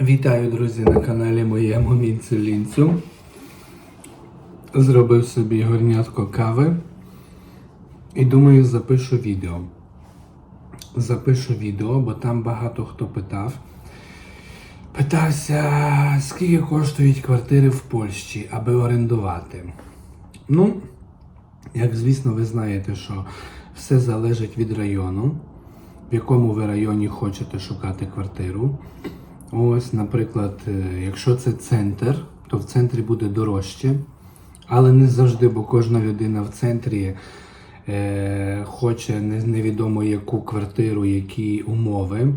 Вітаю, друзі, на каналі моєму Мінцю Лінцю. Зробив собі горнятко кави і думаю, запишу відео. Запишу відео, бо там багато хто питав. Питався, скільки коштують квартири в Польщі, аби орендувати. Ну, як звісно, ви знаєте, що все залежить від району, в якому ви районі хочете шукати квартиру. Ось, наприклад, е, якщо це центр, то в центрі буде дорожче, але не завжди, бо кожна людина в центрі е, хоче не- невідомо яку квартиру, які умови.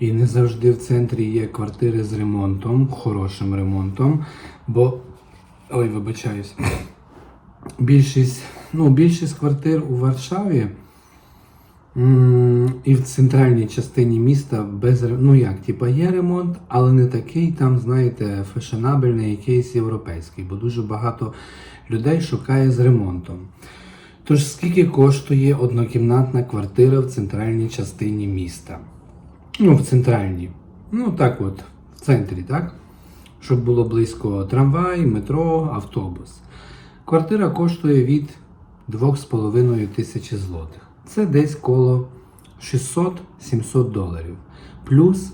І не завжди в центрі є квартири з ремонтом, хорошим ремонтом. Бо, ой, вибачаюсь, більшість, ну, більшість квартир у Варшаві. І в центральній частині міста без ну як, типа є ремонт, але не такий там, знаєте, фешенабельний, якийсь європейський, бо дуже багато людей шукає з ремонтом. Тож скільки коштує однокімнатна квартира в центральній частині міста? Ну, в центральній. Ну так от, в центрі, так? Щоб було близько трамвай, метро, автобус. Квартира коштує від 2,5 тисячі злотих. Це десь коло 600-700 доларів. Плюс,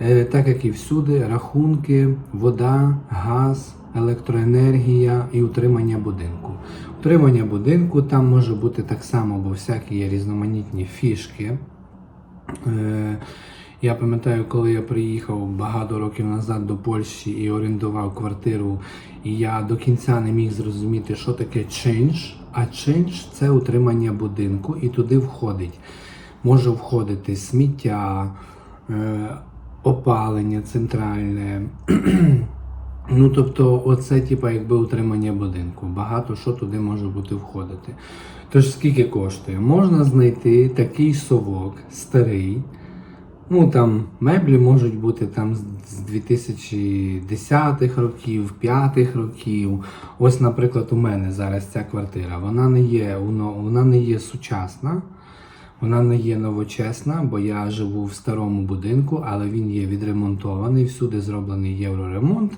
е, так як і всюди, рахунки, вода, газ, електроенергія і утримання будинку. Утримання будинку там може бути так само, бо всякі є різноманітні фішки. Я пам'ятаю, коли я приїхав багато років назад до Польщі і орендував квартиру, і я до кінця не міг зрозуміти, що таке change. А change – це утримання будинку, і туди входить. Може входити сміття, е, опалення центральне. Ну, тобто, оце, типа, якби утримання будинку. Багато що туди може бути входити. Тож скільки коштує? Можна знайти такий совок старий. Ну там меблі можуть бути там з з 2010 років, 5 років. Ось, наприклад, у мене зараз ця квартира. Вона не є, вона не є сучасна, вона не є новочесна, бо я живу в старому будинку, але він є відремонтований, всюди зроблений євроремонт.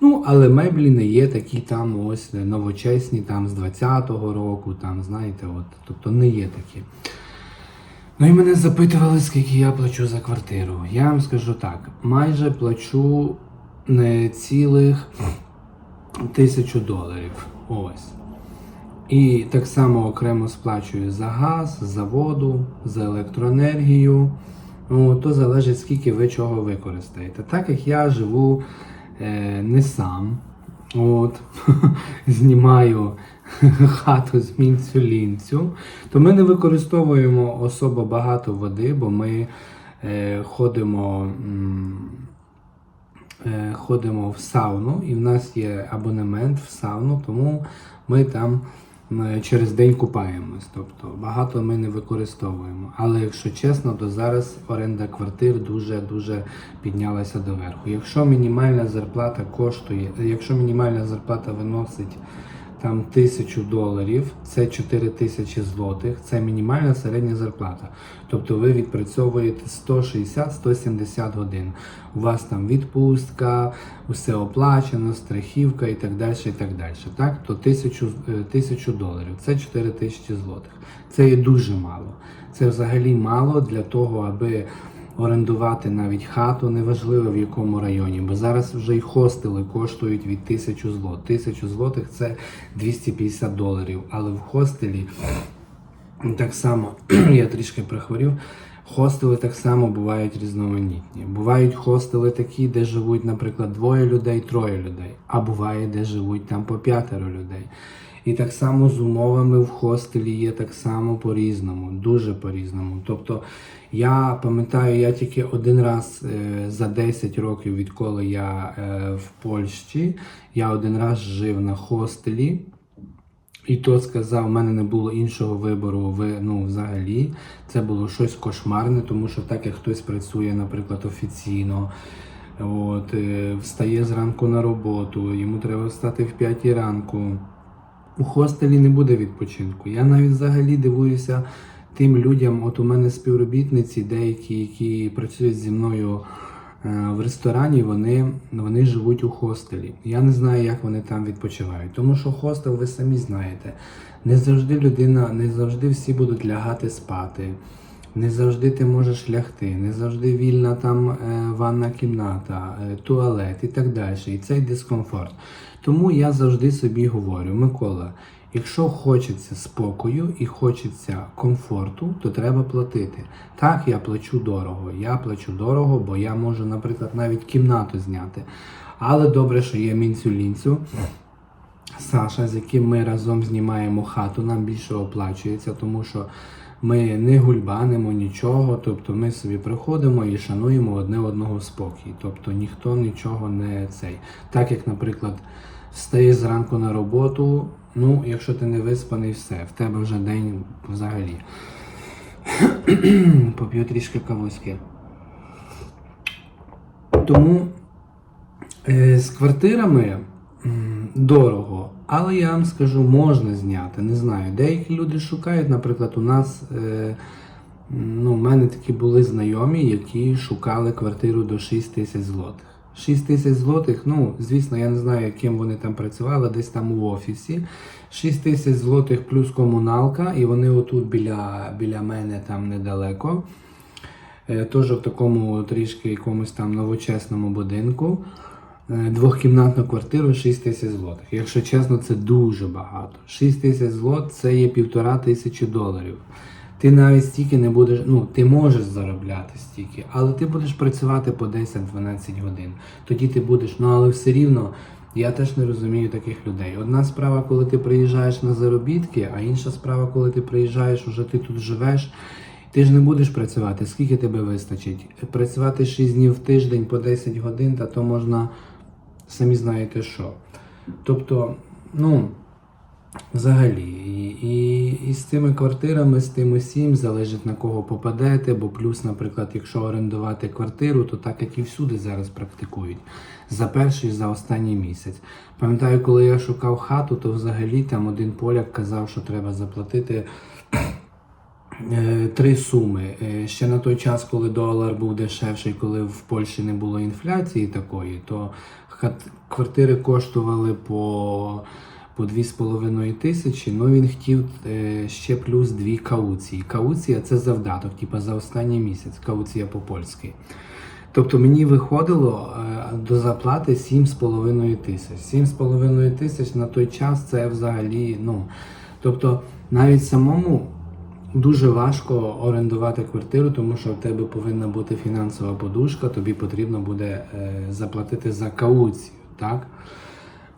Ну, але меблі не є такі там ось новочесні, там з 20-го року, там, знаєте, от, тобто не є такі. Ну і мене запитували, скільки я плачу за квартиру. Я вам скажу так: майже плачу не цілих тисячу доларів. Ось. І так само окремо сплачую за газ, за воду, за електроенергію. Ну, то залежить, скільки ви чого використаєте. Так як я живу е, не сам, от, знімаю хату з мінцю лінцю, то ми не використовуємо особо багато води, бо ми е, ходимо. м, е, ходимо в сауну, і в нас є абонемент в сауну, тому ми там через день купаємось. Тобто багато ми не використовуємо. Але якщо чесно, то зараз оренда квартир дуже-дуже піднялася доверху. Якщо мінімальна зарплата коштує, якщо мінімальна зарплата виносить там тисячу доларів, це 4 тисячі злотих, це мінімальна середня зарплата. Тобто ви відпрацьовуєте 160-170 годин. У вас там відпустка, усе оплачено, страхівка і так далі. і так далі. Так? То тисячу, е, тисячу доларів, це 4 тисячі злотих. Це є дуже мало. Це взагалі мало для того, аби орендувати навіть хату, неважливо в якому районі, бо зараз вже й хостели коштують від 1000 злот. 1000 злотих це 250 доларів. Але в хостелі так само я трішки прихворів. Хостели так само бувають різноманітні. Бувають хостели такі, де живуть, наприклад, двоє людей, троє людей, а буває, де живуть там по п'ятеро людей. І так само з умовами в хостелі є так само по-різному, дуже по-різному. Тобто я пам'ятаю, я тільки один раз е, за 10 років, відколи я е, в Польщі, я один раз жив на хостелі. І то сказав, у мене не було іншого вибору ви, ну, взагалі. Це було щось кошмарне, тому що так як хтось працює, наприклад, офіційно, от, е, встає зранку на роботу, йому треба встати в 5 ранку. У хостелі не буде відпочинку. Я навіть взагалі дивуюся тим людям, от у мене співробітниці, деякі, які працюють зі мною Е, В ресторані вони, вони живуть у хостелі. Я не знаю, як вони там відпочивають. Тому що хостел, ви самі знаєте, не завжди людина, не завжди всі будуть лягати спати. Не завжди ти можеш лягти, не завжди вільна там е, ванна кімната, е, туалет і так далі. І цей дискомфорт. Тому я завжди собі говорю, Микола, якщо хочеться спокою і хочеться комфорту, то треба платити. Так, я плачу дорого. Я плачу дорого, бо я можу, наприклад, навіть кімнату зняти. Але добре, що є мінцю-лінцю. Саша, з яким ми разом знімаємо хату, нам більше оплачується, тому що ми не гульбанимо нічого, тобто ми собі приходимо і шануємо одне одного спокій. Тобто ніхто нічого не цей. Так як, наприклад, встаєш зранку на роботу, ну, якщо ти не виспаний, все, в тебе вже день взагалі. Поп'ю трішки кавуськи. Тому Е, З квартирами дорого, але я вам скажу, можна зняти. Не знаю. Деякі люди шукають, наприклад, у нас е, ну, у мене такі були знайомі, які шукали квартиру до 6 тисяч злотих. 6 тисяч злотих, ну, звісно, я не знаю, яким вони там працювали, десь там у офісі. 6 тисяч злотих плюс комуналка, і вони отут біля, біля мене там недалеко. Е, Теж в такому трішки якомусь там новочесному будинку. Е, Двохкімнатну квартиру 6 тисяч злотих. Якщо чесно, це дуже багато. 6 тисяч злот це є півтора тисячі доларів. Ти навіть стільки не будеш, ну ти можеш заробляти стільки, але ти будеш працювати по 10-12 годин. Тоді ти будеш, ну але все рівно. Я теж не розумію таких людей. Одна справа, коли ти приїжджаєш на заробітки, а інша справа, коли ти приїжджаєш, уже ти тут живеш. Ти ж не будеш працювати, скільки тебе вистачить? Працювати 6 днів в тиждень по 10 годин, та то можна самі знаєте що. Тобто, ну, взагалі, і, і, і з цими квартирами, з тим усім залежить на кого попадете, бо плюс, наприклад, якщо орендувати квартиру, то так як і всюди зараз практикують. За перший, за останній місяць. Пам'ятаю, коли я шукав хату, то взагалі там один поляк казав, що треба заплатити Е, Три суми. Е, Ще на той час, коли долар був дешевший, коли в Польщі не було інфляції такої, то квартири коштували по, по 2,5 тисячі. Ну він хотів е, ще плюс дві кауції. Кауція це завдаток, типу за останній місяць, кауція по-польськи. Тобто мені виходило е, до заплати 7,5 тисяч. 7,5 тисяч на той час це взагалі, ну. Тобто навіть самому дуже важко орендувати квартиру, тому що в тебе повинна бути фінансова подушка, тобі потрібно буде е, заплатити за кауцію, так?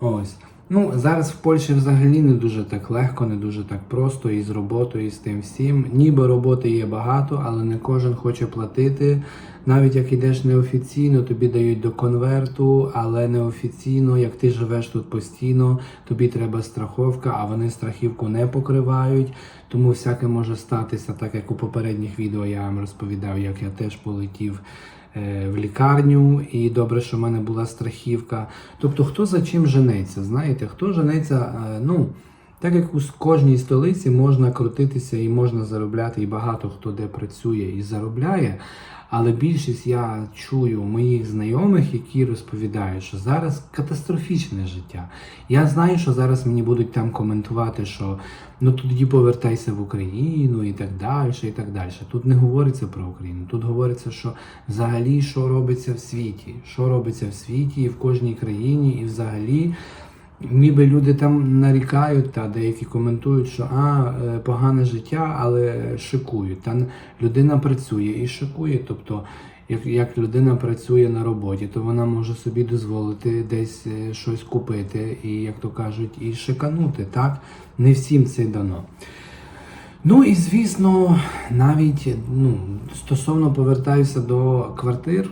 Ось. Ну, зараз в Польщі взагалі не дуже так легко, не дуже так просто і з роботою, і з тим всім. Ніби роботи є багато, але не кожен хоче платити. Навіть як йдеш неофіційно, тобі дають до конверту, але неофіційно, як ти живеш тут постійно, тобі треба страховка, а вони страхівку не покривають. Тому всяке може статися, так як у попередніх відео я вам розповідав, як я теж полетів в лікарню, і добре, що в мене була страхівка. Тобто, хто за чим женеться, знаєте, хто женеться, е, ну. Так як у кожній столиці можна крутитися і можна заробляти, і багато хто де працює і заробляє. Але більшість я чую моїх знайомих, які розповідають, що зараз катастрофічне життя. Я знаю, що зараз мені будуть там коментувати, що ну тоді повертайся в Україну і так далі. і так далі. Тут не говориться про Україну. Тут говориться, що взагалі що робиться в світі, що робиться в світі і в кожній країні, і взагалі. Ніби люди там нарікають, та деякі коментують, що а, е, погане життя, але шикують. Та людина працює і шикує. Тобто, як, як людина працює на роботі, то вона може собі дозволити десь е, щось купити і, як то кажуть, і шиканути. Так? Не всім це дано. Ну і звісно, навіть ну, стосовно повертаюся до квартир.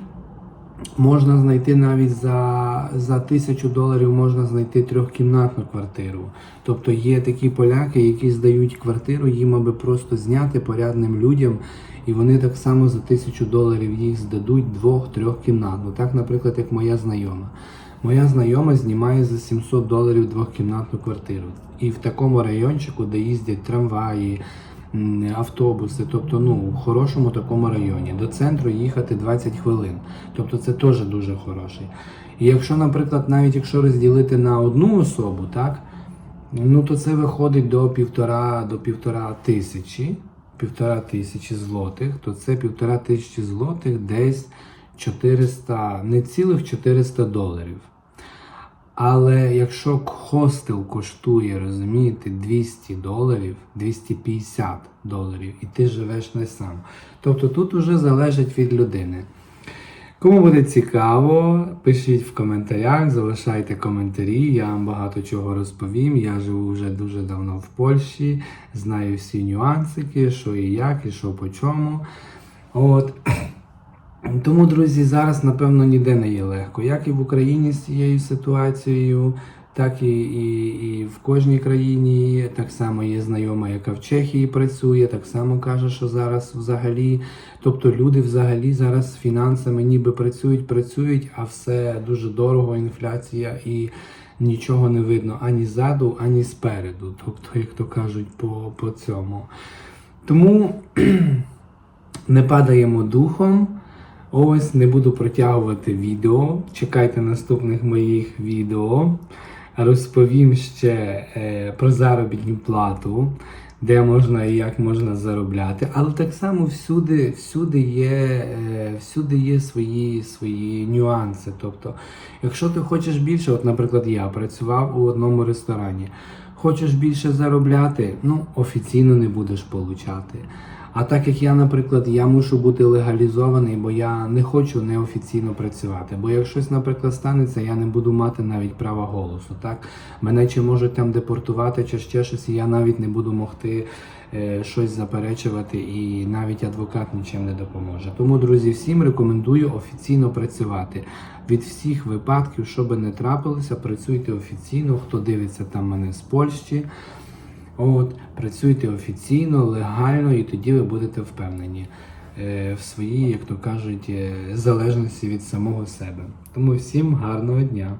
Можна знайти навіть за, за тисячу доларів можна знайти трьохкімнатну квартиру. Тобто є такі поляки, які здають квартиру, їм аби просто зняти порядним людям, і вони так само за тисячу доларів їх здадуть двох-трьохкімнатну. Так, наприклад, як моя знайома. Моя знайома знімає за 700 доларів двохкімнатну квартиру. І в такому райончику, де їздять трамваї, автобуси, тобто ну, в хорошому такому районі. До центру їхати 20 хвилин. Тобто це теж дуже хороший. І якщо, наприклад, навіть якщо розділити на одну особу, так, ну то це виходить до півтора, до півтора тисячі, півтора тисячі злотих, то це півтора тисячі злотих десь 400, не цілих 400 доларів. Але якщо хостел коштує, розумієте, 200 доларів, 250 доларів, і ти живеш не сам. Тобто тут уже залежить від людини. Кому буде цікаво, пишіть в коментарях, залишайте коментарі, я вам багато чого розповім. Я живу вже дуже давно в Польщі, знаю всі нюансики, що і як, і що по чому. От. Тому, друзі, зараз, напевно, ніде не є легко. Як і в Україні з цією ситуацією, так і, і, і в кожній країні. Так само є знайома, яка в Чехії працює, так само каже, що зараз взагалі, тобто люди взагалі зараз з фінансами ніби працюють, працюють, а все дуже дорого, інфляція і нічого не видно ані ззаду, ані спереду. Тобто, як то кажуть, по, по цьому. Тому не падаємо духом. Ось не буду протягувати відео. Чекайте наступних моїх відео. Розповім ще е, про заробітну плату, де можна і як можна заробляти. Але так само всюди, всюди, є, е, всюди є свої, свої нюанси. Тобто, якщо ти хочеш більше, от, наприклад, я працював у одному ресторані. Хочеш більше заробляти, ну офіційно не будеш получати. А так як я, наприклад, я мушу бути легалізований, бо я не хочу неофіційно працювати. Бо як наприклад, станеться, я не буду мати навіть права голосу. Так мене чи можуть там депортувати, чи ще щось, і я навіть не буду могти е, щось заперечувати, і навіть адвокат нічим не допоможе. Тому, друзі, всім рекомендую офіційно працювати. Від всіх випадків, що би не трапилося, працюйте офіційно. Хто дивиться там мене з Польщі. От, працюйте офіційно, легально, і тоді ви будете впевнені е, в своїй, як то кажуть, е, залежності від самого себе. Тому всім гарного дня!